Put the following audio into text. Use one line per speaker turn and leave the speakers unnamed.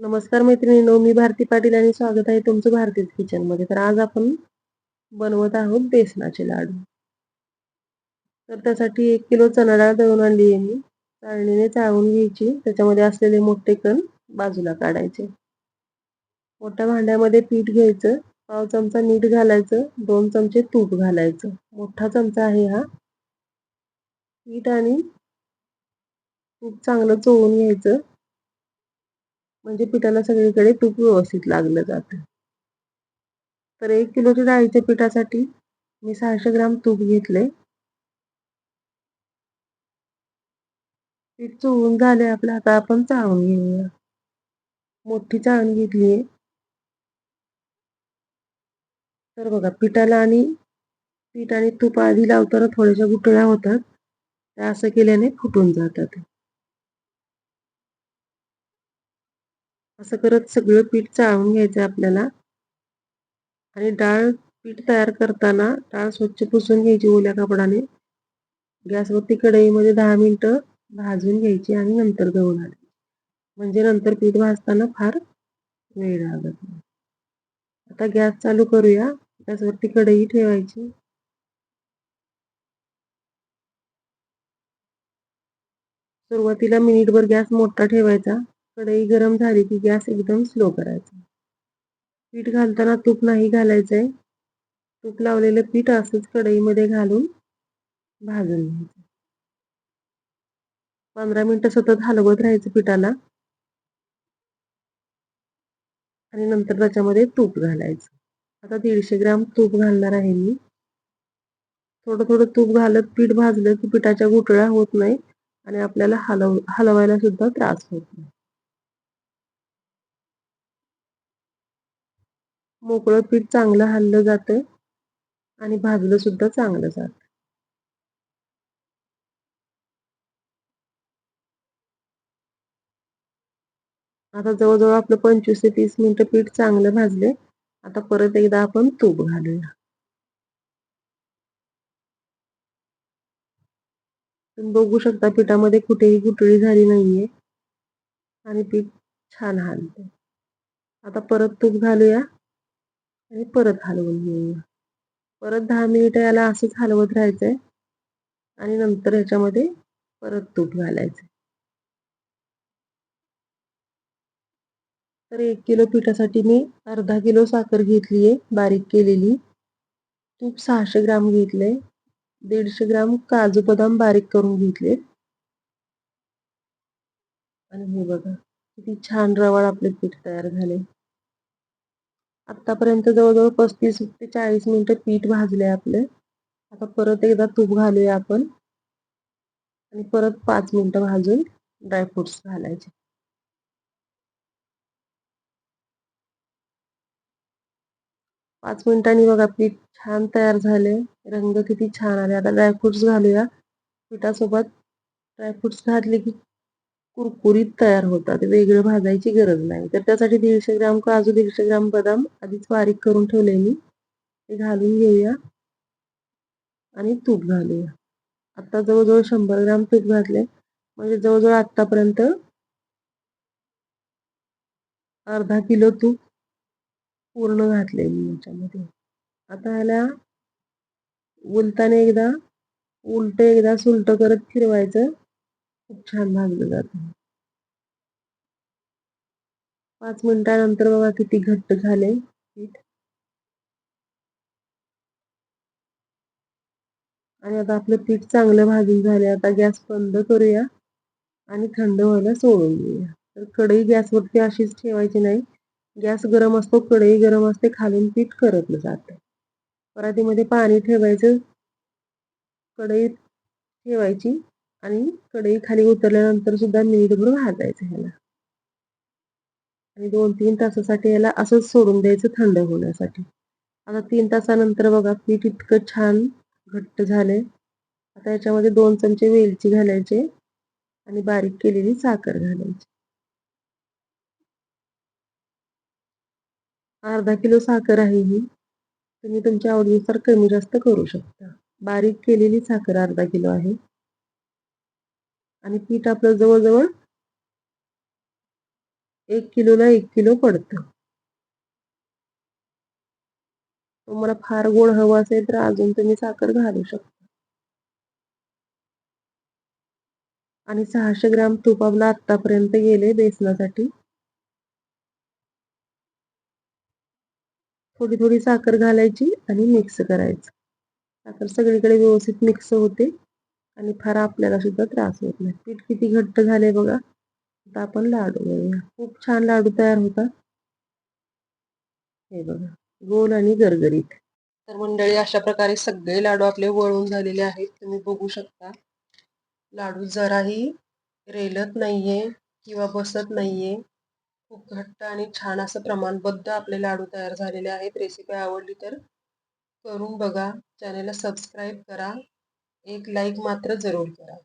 नमस्कार मैत्रिणींनो मी भारती पाटील आणि स्वागत आहे तुमचं भारतीच किचनमध्ये तर आज आपण बनवत आहोत बेसनाचे लाडू. तर त्यासाठी एक किलो चणा डाळ दळून आणली आहे मी. चाळणीने चाळून घ्यायची. त्याच्यामध्ये असलेले मोठे कण बाजूला काढायचे. मोठ्या भांड्यामध्ये पीठ घ्यायचं. पाव चमचा मीठ घालायचं. दोन चमचे तूप घालायचं. मोठा चमचा आहे हा. पीठ आणि तूप चांगलं चोळून घ्यायचं. म्हणजे पिठाला सगळीकडे तूप व्यवस्थित लागलं जातं. तर एक किलोच्या डाळीच्या पिठासाठी मी सहाशे ग्राम तूप घेतले पीठ चोळून झाले आपलं आता आपण चाळून घेऊया. मोठी चाळण घेतली आहे तर बघा पिठाला आणि पीठ आणि तूप आधी लावताना थोड्याशा गुटळ्या होतात. त्या असं केल्याने फुटून जातात. असं करत सगळं पीठ चाळून घ्यायचं आपल्याला. आणि डाळ पीठ तयार करताना डाळ स्वच्छ पुसून घ्यायची ओल्या कपडाने गॅसवरती कढईमध्ये दहा मिनटं भाजून घ्यायची आणि नंतर दळून आणायची म्हणजे नंतर पीठ भाजताना फार वेळ लागत नाही. आता गॅस चालू करूया. गॅसवरती कढई ठेवायची. सुरुवातीला मिनिटभर गॅस मोठा ठेवायचा. कढई गरम झाली की गॅस एकदम स्लो करायचा. पीठ घालताना तूप नाही घालायचंय. तूप लावलेलं पीठ असंच कढईमध्ये घालून भाजून घ्यायचं. पंधरा मिनटं सतत हलवत राहायचं पिठाला. आणि नंतर त्याच्यामध्ये तूप घालायचं. आता दीडशे ग्राम तूप घालणार आहे मी. थोडं थोडं तूप घालत पीठ भाजलं की पिठाच्या गुटळ्या होत नाही आणि आपल्याला हलव हलवायला सुद्धा त्रास होत नाही. मोकळं पीठ चांगलं हललं जातं आणि भाजलं सुद्धा चांगलं जातं आता जवळजवळ आपलं पंचवीस ते तीस मिनिट पीठ चांगलं भाजले आता परत एकदा आपण तूप घालूया. तुम्ही बघू शकता पिठामध्ये कुठेही गुटळी झाली नाहीये आणि पीठ छान हलते आता परत तूप घालूया. आणि परत हलवून घेऊया. परत दहा मिनिटं याला असंच हलवत राहायचंय. आणि नंतर ह्याच्यामध्ये परत तूप घालायचं तर एक किलो पिठासाठी मी अर्धा किलो साखर घेतली आहे बारीक केलेली. तूप सहाशे ग्राम घेतले दीडशे ग्राम काजू बदाम बारीक करून घेतले आणि हे बघा किती छान रवाळ आपले पीठ तयार झाले आतापर्यंत जवळजवळ पस्तीस ते चाळीस मिनिटं पीठ भाजले आपले. आता परत एकदा तूप घालूया आपण. आणि परत पाच मिनिटं भाजून ड्रायफ्रुट्स घालायचे. पाच मिनिटांनी बघा पीठ छान तयार झाले रंग किती छान आले आता ड्रायफ्रुट्स घालूया. पिठासोबत ड्रायफ्रुट्स घातले की कुरकुरीत तयार होतात. वेगळं भाजायची गरज नाही. तर त्यासाठी दीडशे ग्राम काजू दीडशे ग्राम बदाम आधीच बारीक करून ठेवले मी ते घालून घेऊया आणि तूप घालूया. आता जवळजवळ शंभर ग्राम तूप घातले म्हणजे जवळजवळ आत्तापर्यंत अर्धा किलो तूप पूर्ण घातले मी याच्यामध्ये. आता ह्याला उलताने एकदा उलट एकदा सुलट करत फिरवायचं. खूप छान भाजलं जातं पाच मिनिटानंतर बघा किती घट्ट झाले पीठ आणि आता आपलं पीठ चांगलं भाजून झाले आता गॅस बंद करूया आणि थंड व्हायला सोडून देऊया. तर कढई गॅसवरती अशीच ठेवायची नाही. गॅस गरम असतो कढई गरम असते खालून पीठ करतलं जातं. परातीमध्ये पाणी ठेवायचं. कढईत ठेवायची. आणि कढई खाली उतरल्यानंतर सुद्धा मिनिटभर भाजायचं ह्याला. आणि दोन तीन तासासाठी याला असंच सोडून द्यायचं थंड होण्यासाठी. आता तीन तासानंतर बघा पीठ इतकं छान घट्ट झाले आता याच्यामध्ये दोन चमचे वेलची घालायचे आणि बारीक केलेली साखर घालायची. अर्धा किलो साखर आहे ही. तुम्ही तुमच्या आवडीनुसार कमी जास्त करू शकता. बारीक केलेली साखर अर्धा किलो आहे. आणि पीठ आपलं जवळजवळ एक किलोला एक किलो पडतं. तुम्हाला फार गोड हवं असेल तर अजून तुम्ही साखर घालू शकता. आणि सहाशे ग्राम तूप आपलं आत्तापर्यंत गेले बेसनासाठी. थोडी थोडी साखर घालायची आणि मिक्स करायचं. साखर सगळीकडे व्यवस्थित मिक्स होते. आणि फार आपल्याला सुद्धा त्रास होत नाही. पीठ किती घट्ट झाले बघा आता आपण लाडू बघूया खूप छान लाडू तयार होतात. हे बघा गोल आणि गरगरीत. तर मंडळी अशा प्रकारे सगळे लाडू आपले वळून झालेले आहेत. तुम्ही बघू शकता. लाडू जराही रेलत नाहीये किंवा बसत नाहीये. खूप घट्ट आणि छान असं प्रमाणबद्ध आपले लाडू तयार झालेले आहेत. रेसिपी आवडली तर करून बघा. चॅनेलला सबस्क्राईब करा. एक लाईक मात्र जरूर करा.